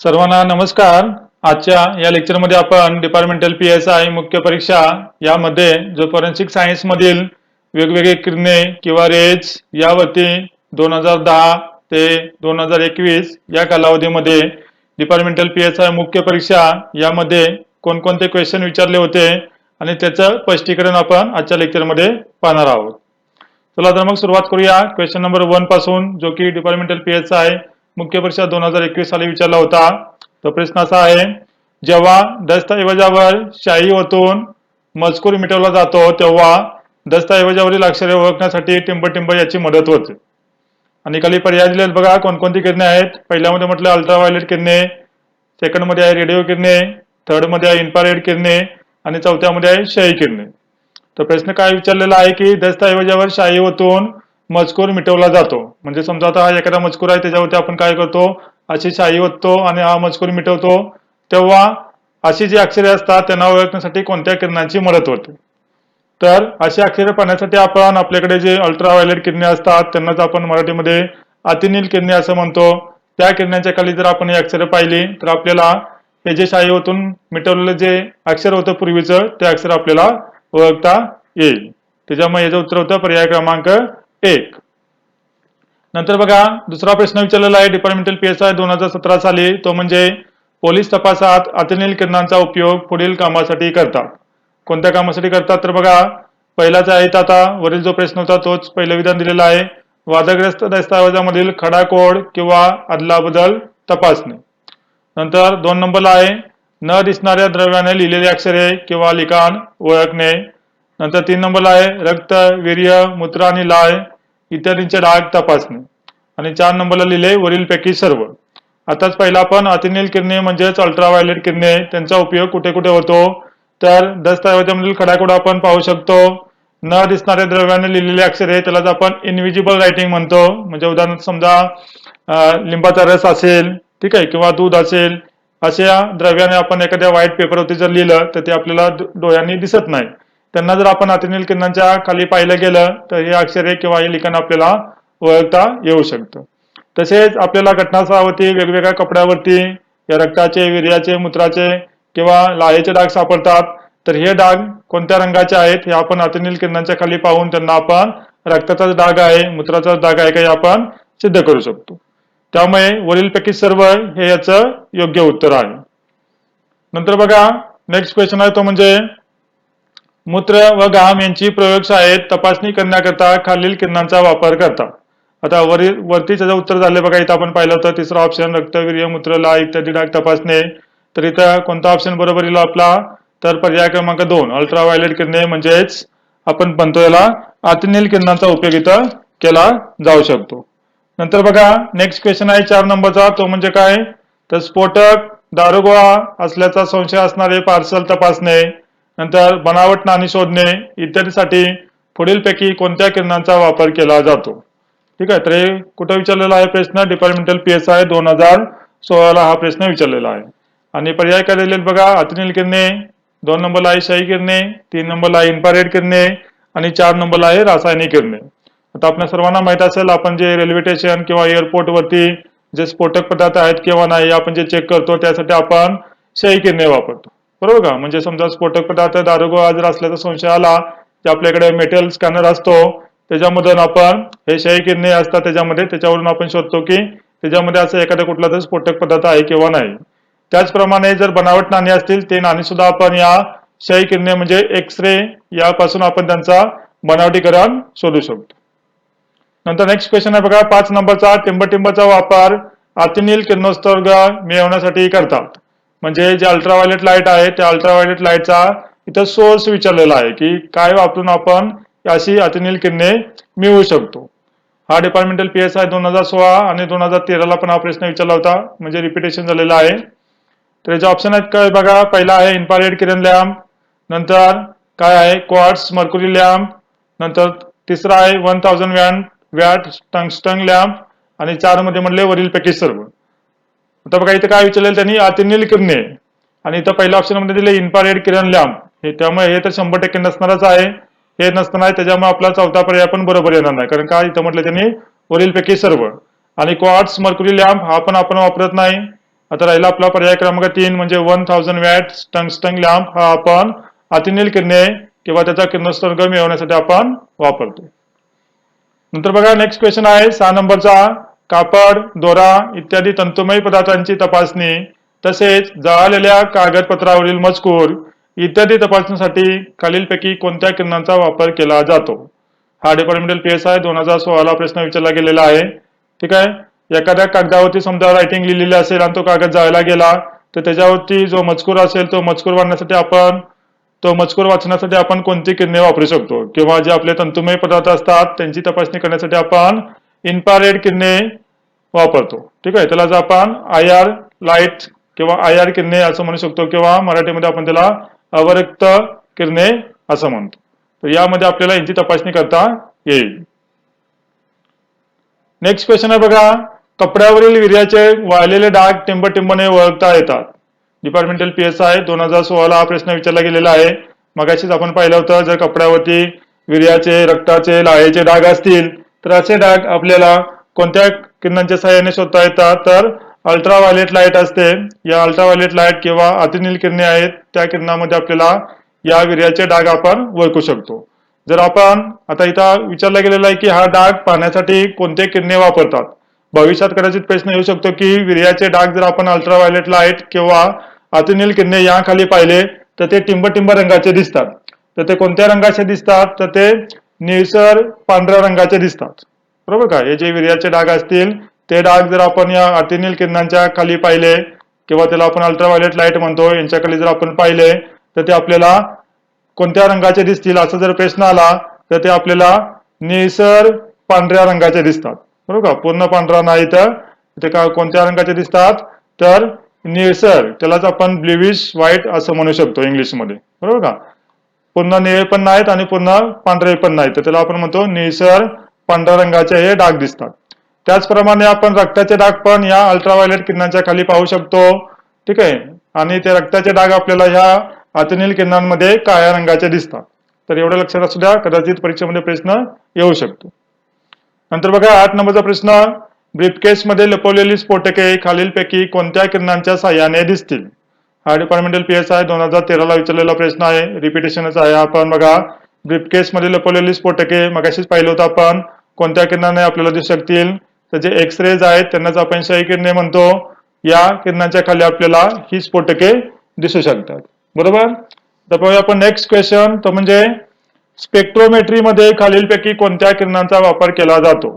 सर्वांना नमस्कार. आजच्या या लेक्चरमध्ये आपण डिपार्टमेंटल पी एस आय मुख्य परीक्षा यामध्ये जो फॉरेन्सिक सायन्स मधील वेगवेगळे किरणे किंवा रेज यावरती दोन हजार दहा ते दोन हजार एकवीस या कालावधीमध्ये डिपार्टमेंटल पी एस आय मुख्य परीक्षा यामध्ये कोणकोणते क्वेश्चन विचारले होते आणि त्याचं स्पष्टीकरण आपण आजच्या लेक्चरमध्ये पाहणार आहोत. चला तर मग सुरुवात करूया. क्वेश्चन नंबर वनपासून जो की डिपार्टमेंटल पी एस आय मुख्य परीक्षा दोन हजार एकवीस साली विचारला होता. तो प्रश्न असा आहे जेव्हा दस्तऐवजावर शाई ओतून मजकूर मिटवला जातो तेव्हा दस्तऐवजावरील अक्षरे ओळखण्यासाठी टिंब याची मदत होते. आणि खाली पर्याय दिले बघा कोणकोणती किरणे आहेत? पहिल्यामध्ये म्हटलं अल्ट्राव्हायलेट किरणे सेकंडमध्ये आहे रेडिओ किरणे थर्डमध्ये आहे इन्फ्रारेड किरणे आणि चौथ्यामध्ये आहे शाही किरणे. तर प्रश्न काय विचारलेला आहे की दस्तऐवजावर शाही ओतून मजकूर मिटवला जातो. म्हणजे समजा आता हा एखादा मजकूर आहे त्याच्यावरती आपण काय करतो? अशी शाई ओततो आणि हा मजकूर मिटवतो. तेव्हा अशी जी अक्षरे असतात त्यांना ओळखण्यासाठी कोणत्या किरणांची मदत होते? तर अशी अक्षरे पाहण्यासाठी आपण आपल्याकडे जे अल्ट्राव्हायलेट किरणे असतात त्यांनाच आपण मराठीमध्ये अतिनील किरणे असं म्हणतो. त्या किरणांच्या खाली जर आपण ही अक्षरे पाहिली तर आपल्याला हे जे शाई ओतून मिटवलेलं जे अक्षर होतं पूर्वीचं ते अक्षर आपल्याला ओळखता येईल. त्याच्यामुळे याचं उत्तर होतं पर्याय क्रमांक एक. नंतर बघा दुसरा प्रश्न विचारलेला आहे डिपार्टमेंटल पीएसआय आय दोन हजार सतरा साली तो म्हणजे पोलीस तपासात अतिनील किरणांचा उपयोग पुढील कामासाठी करतात. कोणत्या कामासाठी करतात? तर बघा पहिलाच आहे आता वरील जो प्रश्न होता तोच पहिलं विधान दिलेला आहे. वादग्रस्त दस्तावेजामधील खडाकोड किंवा अदलाबदल तपासणे. नंतर दोन नंबरला आहे न दिसणाऱ्या द्रव्याने लिहिलेली अक्षरे किंवा लिखाण ओळखणे. नंतर तीन नंबरला आहे रक्त वीर्य मूत्र आणि लाळ इत्यादींचे डाग तपासणे. आणि चार नंबरला लिहिले वरीलपैकी सर्व. आताच पहिला आपण अतिनील किरणे म्हणजेच अल्ट्राव्हायलेट किरणे त्यांचा उपयोग कुठे कुठे होतो? तर दस्तऐवजामधील खडाखोड आपण पाहू शकतो. न दिसणाऱ्या द्रव्याने लिहिलेले अक्षरे त्यालाच आपण इनविजिबल रायटिंग म्हणतो. म्हणजे उदाहरणार्थ समजा लिंबाचा रस असेल ठीक आहे किंवा दूध असेल अशा द्रव्याने आपण एखाद्या व्हाईट पेपरवरती जर लिहिलं तर ते आपल्याला डो- डोळ्यांनी दिसत नाही. त्यांना जर आपण अतिनील किरणांच्या खाली पाहिलं गेलं तर हे अक्षरे किंवा हे लिखाण आपल्याला ओळखता येऊ शकतं. तसेच आपल्याला घटनास्थळावरती वेगवेगळ्या कपड्यावरती या रक्ताचे वीर्याचे मूत्राचे किंवा लाळेचे डाग सापडतात तर हे डाग कोणत्या रंगाचे आहेत हे आपण अतिनील किरणांच्या खाली पाहून त्यांना आपण रक्ताचाच डाग आहे मूत्राचा डाग आहे का हे आपण सिद्ध करू शकतो. त्यामुळे वरीलपैकी सर्व हे याचं योग्य उत्तर आहे. नंतर बघा नेक्स्ट क्वेश्चन आहे तो म्हणजे मूत्र व घाम यांची प्रयोगशाळेत तपासणी करण्याकरता खालील किरणांचा वापर करतात. आता वरी वरती त्याचं उत्तर झालं बघा इथं आपण पाहिलं होतं तिसरा ऑप्शन रक्तवीर्य मूत्र ला इत्यादी डाग तपासणे. तर इथं कोणता ऑप्शन बरोबर येईल आपला? तर पर्याय क्रमांक दोन अल्ट्राव्हायलेट किरणे म्हणजेच आपण म्हणतो याला अतिनील किरणांचा उपयोग इथं केला जाऊ शकतो. नंतर बघा नेक्स्ट क्वेश्चन आहे चार नंबरचा तो म्हणजे काय? तर स्फोटक दारुगोळा असल्याचा संशय असणारे पार्सल तपासणे. नंतर बनावट नाणी शोधणे इत्यादीसाठी पुढीलपैकी कोणत्या किरणांचा वापर केला जातो? ठीक आहे तर हे कुठं विचारलेला आहे? प्रश्न डिपार्टमेंटल पी एस आय दोन हजार सोळाला हा प्रश्न विचारलेला आहे. आणि पर्याय काय दिलेले बघा अतिनील किरणे दोन नंबरला आहे शाही किरणे तीन नंबरला आहे इन्फ्रारेड किरणे आणि चार नंबरला आहे रासायनिक किरणे. आता आपल्या सर्वांना माहीत असेल आपण जे रेल्वे स्टेशन किंवा एअरपोर्ट वरती जे स्फोटक पदार्थ आहेत किंवा नाही आपण जे चेक करतो त्यासाठी आपण शाही किरणे वापरतो. बरोबर का? म्हणजे समजा स्फोटक पदार्थ दारुगो जर असल्याचा संशय आला जे आपल्याकडे मेटल स्कॅनर असतो त्याच्यामधून आपण हे शाही किरणे असतात त्याच्यामध्ये त्याच्यावरून आपण शोधतो की त्याच्यामध्ये असं एखादा कुठला तरी स्फोटक पदार्थ आहे किंवा नाही. त्याचप्रमाणे जर बनावट नाणी असतील ते नाणी सुद्धा आपण या शाही किरणे म्हणजे एक्स रे यापासून आपण त्यांचा बनावटीकरण शोधू शकतो. नंतर नेक्स्ट क्वेश्चन आहे बघा पाच नंबरचा टिंबटिंबचा वापर अतिनील किरणोत्सर्ग मिळवण्यासाठी करतात. म्हणजे जे अल्ट्राव्हायलेट लाइट आहे त्या अल्ट्राव्हायलेट लाईटचा इथं सोर्स विचारलेला आहे की काय वापरून आपण अशी अतिनील किरणे मिळवू शकतो. हा डिपार्टमेंटल पी एस आय दोन हजार सोळा आणि दोन हजार तेराला पण हा प्रश्न विचारला होता म्हणजे रिपिटेशन झालेला आहे. तर याचे ऑप्शन आहेत काय बघा पहिला आहे इन्फ्रारेड किरण लॅम्प नंतर काय आहे? क्वार्ट्स मर्क्युरी लॅम्प नंतर तिसरा आहे one thousand one watt tungsten lamp आणि चारमध्ये म्हणले वरीलपैकी सर्व. आता बघा इथं काय विचारलेलं त्यांनी अतिनील किरणे आणि इथं पहिल्या ऑप्शनमध्ये दिले इन्फ्रारेड किरण लॅम्प हे त्यामुळे हे तर शंभर टक्के नसणारच आहे. हे नसताना आहे त्याच्यामुळे आपला चौथा पर्याय पण बरोबर येणार नाही. कारण काय? इथं म्हटलं त्यांनी वरीलपैकी सर्व. आणि क्वार्ट्स मर्क्युरी लॅम्प हा पण आपण वापरत नाही. आता राहिला आपला पर्याय क्रमांक तीन म्हणजे one thousand watt tungsten lamp हा आपण अतिनील किरणे किंवा त्याचा किरणोत्सर्ग मिळवण्यासाठी आपण वापरतो. नंतर बघा नेक्स्ट क्वेश्चन आहे सहा नंबरचा. कापड दोरा इत्यादी तंतुमय पदार्थांची तपासणी तसेच जळालेल्या कागदपत्रावरील मजकूर इत्यादी तपासणीसाठी खालीलपैकी कोणत्या किरणांचा वापर केला जातो? हा डिपार्टमेंटल पी एस आय दोन हजार सोळाला प्रश्न विचारला गेलेला आहे. ठीक आहे? एखाद्या कागदावरती समजा रायटिंग लिहिलेली असेल आणि तो कागद जाळला गेला तर त्याच्यावरती जो मजकूर असेल तो मजकूर वाढण्यासाठी आपण तो मजकूर वाचण्यासाठी आपण कोणती किरणे वापरू शकतो? किंवा जे आपले तंतुमय पदार्थ असतात त्यांची तपासणी करण्यासाठी आपण इन्फ्रारेड किरणे वापरतो. ठीक आहे? त्यालाच आपण आय आर लाइट किंवा आय आर किरणे असं म्हणू शकतो किंवा मराठीमध्ये आपण त्याला अवरक्त किरणे असं म्हणतो. तर यामध्ये आपल्याला यांची तपासणी करता येईल. नेक्स्ट क्वेश्चन आहे बघा. कपड्यावरील विर्याचे वाळलेले डाग टिंबटिंबने ओळखता येतात. डिपार्टमेंटल पी एस आय दोन हजार सोळाला हा प्रश्न विचारला गेलेला आहे. मगाशीच आपण पाहिलं होतं जर कपड्यावरती विर्याचे रक्ताचे लाळेचे डाग असतील तर असे डाग आपल्याला कोणत्या किरणांच्या सहाय्याने शोधता येतात? तर अल्ट्राव्हायलेट लाइट असते. या अल्ट्राव्हायलेट लाइट किंवा अतिनील किरणे आहेत त्या किरणामध्ये आपल्याला या विर्याचे डाग आपण ओळखू शकतो. जर आपण आता इथं विचारला गेलेला आहे की हा डाग पाहण्यासाठी कोणते किरणे वापरतात? भविष्यात कदाचित प्रश्न येऊ शकतो की विर्याचे डाग जर आपण अल्ट्राव्हायलेट लाइट किंवा अतिनील किरणे याखाली पाहिले तर ते टिंब टिंब रंगाचे दिसतात. तर ते कोणत्या रंगाचे दिसतात? तर ते निळसर पांढऱ्या रंगाचे दिसतात. बरोबर का? हे जे विर्याचे डाग असतील ते डाग जर आपण या अतिनील किरणांच्या खाली पाहिले किंवा त्याला आपण अल्ट्राव्हायलेट लाइट म्हणतो यांच्या खाली जर आपण पाहिले तर ते आपल्याला कोणत्या रंगाचे दिसतील असा जर प्रश्न आला तर ते आपल्याला निळसर पांढऱ्या रंगाचे दिसतात. बरोबर का? पूर्ण पांढरा नाही तर ते का कोणत्या रंगाचे दिसतात? तर निळसर त्यालाच आपण ब्लिविश व्हाईट असं म्हणू शकतो इंग्लिशमध्ये. बरोबर का? पुन्हा निळे पण नाहीत आणि पुन्हा पांढरे पण नाहीत. तर त्याला आपण म्हणतो निळसर पांढऱ्या रंगाचे हे डाग दिसतात. त्याचप्रमाणे आपण रक्ताचे डाग पण या अल्ट्राव्हायलेट किरणांच्या खाली पाहू शकतो. ठीक आहे? आणि ते रक्ताचे डाग आपल्याला ह्या अतिनील किरणांमध्ये काळ्या रंगाचे दिसतात. तर एवढं लक्षात असू द्या कदाचित परीक्षेमध्ये प्रश्न येऊ शकतो. नंतर बघा आठ नंबरचा प्रश्न. ब्रीफकेस मध्ये लपवलेली स्फोटके खालीलपैकी कोणत्या किरणांच्या साह्याने दिसतील? हा डिपार्टमेंटल पी एस आय दोन हजार तेराला विचारलेला प्रश्न आहे. रिपिटेशनच आहे. आपण बघा ब्रीफकेस मध्ये लपवलेली स्फोटके मगाशीच पाहिलं होतं आपण. कोणत्या किरणाने आपल्याला दिसू शकतील? तर जे एक्स रेज आहेत त्यांनाच आपण शाही किरणे म्हणतो. या किरणांच्या खाली आपल्याला ही स्फोटके दिसू शकतात. बरोबर? तर पाहूया आपण नेक्स्ट क्वेश्चन तो म्हणजे स्पेक्ट्रोमेट्रीमध्ये खालीलपैकी कोणत्या किरणांचा वापर केला जातो?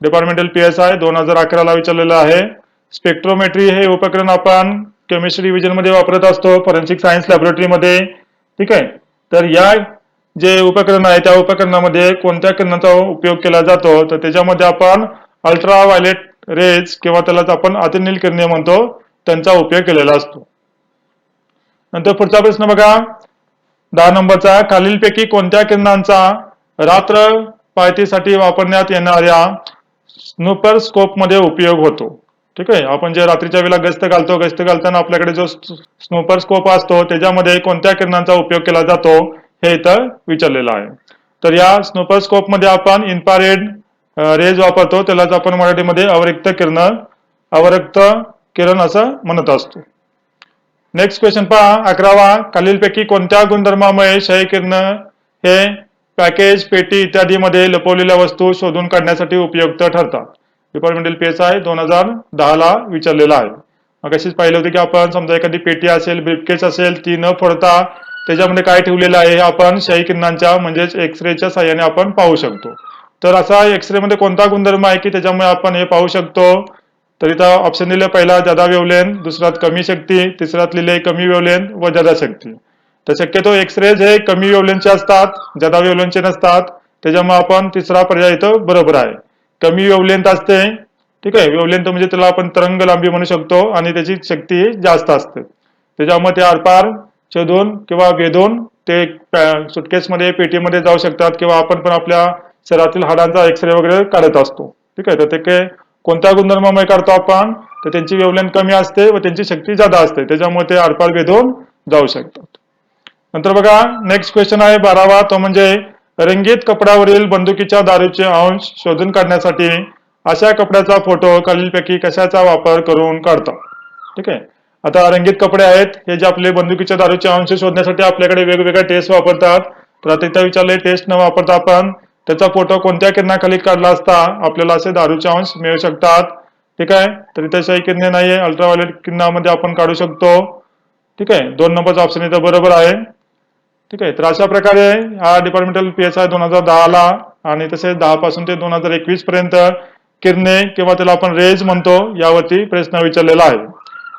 डिपार्टमेंटल पी एस आय दोन हजार अकराला विचारलेलं आहे. स्पेक्ट्रोमेट्री हे उपकरण आपण केमिस्ट्री डिव्हिजनमध्ये वापरत असतो फॉरेन्सिक सायन्स लॅबोरेटरीमध्ये ठीक आहे? तर या जे उपकरण आहे त्या उपकरणामध्ये कोणत्या किरणाचा उपयोग केला जातो? तर त्याच्यामध्ये आपण अल्ट्रा व्हायलेट रेज किंवा त्यालाच आपण अतिनील किरणे म्हणतो त्यांचा उपयोग केलेला असतो. नंतर पुढचा प्रश्न बघा. दहा नंबरचा खालीलपैकी कोणत्या किरणांचा रात्र पायतीसाठी वापरण्यात येणाऱ्या स्नुपर स्कोपमध्ये उपयोग होतो? ठीक आहे. आपण जे रात्रीच्या वेळेला गस्त घालतो गस्त घालताना आपल्याकडे जो स्नोपर स्कोप असतो त्याच्यामध्ये कोणत्या किरणांचा उपयोग केला जातो हे इथं विचारलेलं आहे. तर या स्नोपर स्कोपमध्ये आपण इन्फ्रारेड रेज वापरतो. त्यालाच आपण मराठीमध्ये अवरिक्त किरण अवरक्त किरण असं म्हणत असतो. नेक्स्ट क्वेश्चन पहा. अकरावा खालीलपैकी कोणत्या गुणधर्मामुळे क्षय किरण हे पॅकेज पेटी इत्यादी मध्ये लपवलेल्या वस्तू शोधून काढण्यासाठी उपयुक्त ठरतात? डिपार्टमेंटल पी आहे दोन हजार दहाला विचारलेला आहे. मग अशीच पाहिलं होतं की आपण समजा एखादी पेटी असेल ब्रिफकेस असेल ती न फोडता त्याच्यामध्ये काय ठेवलेलं आहे हे आपण शाही किरणांच्या म्हणजेच एक्सरेच्या साह्याने आपण पाहू शकतो. तर असा एक्सरे मध्ये कोणता गुणधर्म आहे की त्याच्यामुळे आपण हे पाहू शकतो? तर इथं ऑप्शन दिले पहिला जादा वेवलेन दुसऱ्यात कमी शक्ती तिसऱ्यात लिहिले कमी वेवलेन व जादा शक्ती. तर शक्यतो एक्सरेज हे कमी वेवलेनचे असतात जादा वेवलेनचे नसतात. त्याच्यामुळे आपण तिसरा पर्याय इथं बरोबर आहे. कमी वेवलेंथ असते. ठीक आहे? वेवलेंथ म्हणजे त्याला आपण तरंग लांबी म्हणू शकतो आणि त्याची शक्ती जास्त असते. त्याच्यामुळे ते आरपार शोधून किंवा वेधून ते सुटकेसमध्ये पेटीमध्ये जाऊ शकतात किंवा आपण पण आपल्या शरीरातील हाडांचा एक्सरे वगैरे काढत असतो. ठीक आहे? तर ते काय कोणत्या गुणधर्मामुळे काढतो आपण? तर त्यांची वेवलेंथ कमी असते व त्यांची शक्ती जादा असते. त्याच्यामुळे ते आरपार वेधून जाऊ शकतात. नंतर बघा नेक्स्ट क्वेश्चन आहे बारावा. तो म्हणजे रंगीत कपड्यावरील बंदुकीच्या दारूचे अंश शोधून काढण्यासाठी अशा कपड्याचा फोटो खालीलपैकी कशाचा वापर करून काढतात ठीक आहे. आता रंगीत कपडे आहेत. हे जे आपले बंदुकीच्या दारूचे अंश शोधण्यासाठी आपल्याकडे वेगवेगळ्या टेस्ट वापरतात. तर आता इथं विचारले टेस्ट न वापरता आपण त्याचा फोटो कोणत्या किरणाखाली काढला असता आपल्याला असे दारूचे अंश मिळू शकतात? ठीक आहे. तर इथे शाही किरणे नाही आहे अल्ट्राव्हायलेट किरणामध्ये आपण काढू शकतो. ठीक आहे. दोन नंबरचा ऑप्शन इथं बरोबर आहे. ठीक आहे तर अशा प्रकारे हा डिपार्टमेंटल पी एस आय दोन हजार दहाला आणि तसेच दहा पासून ते दोन हजार एकवीस पर्यंत किरणे किंवा त्याला आपण रेज म्हणतो यावरती प्रश्न विचारलेला आहे.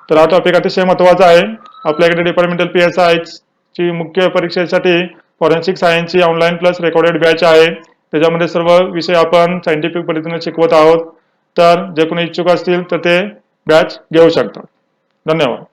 तर हा टॉपिक अतिशय महत्त्वाचा आहे. आपल्याकडे डिपार्टमेंटल पी एस आय ची मुख्य परीक्षेसाठी फॉरेन्सिक सायन्सची ऑनलाईन प्लस रेकॉर्डेड बॅच आहे. त्याच्यामध्ये सर्व विषय आपण सायंटिफिक पद्धतीने शिकवत आहोत. तर जे कोणी इच्छुक असतील तर ते बॅच घेऊ शकतात. धन्यवाद.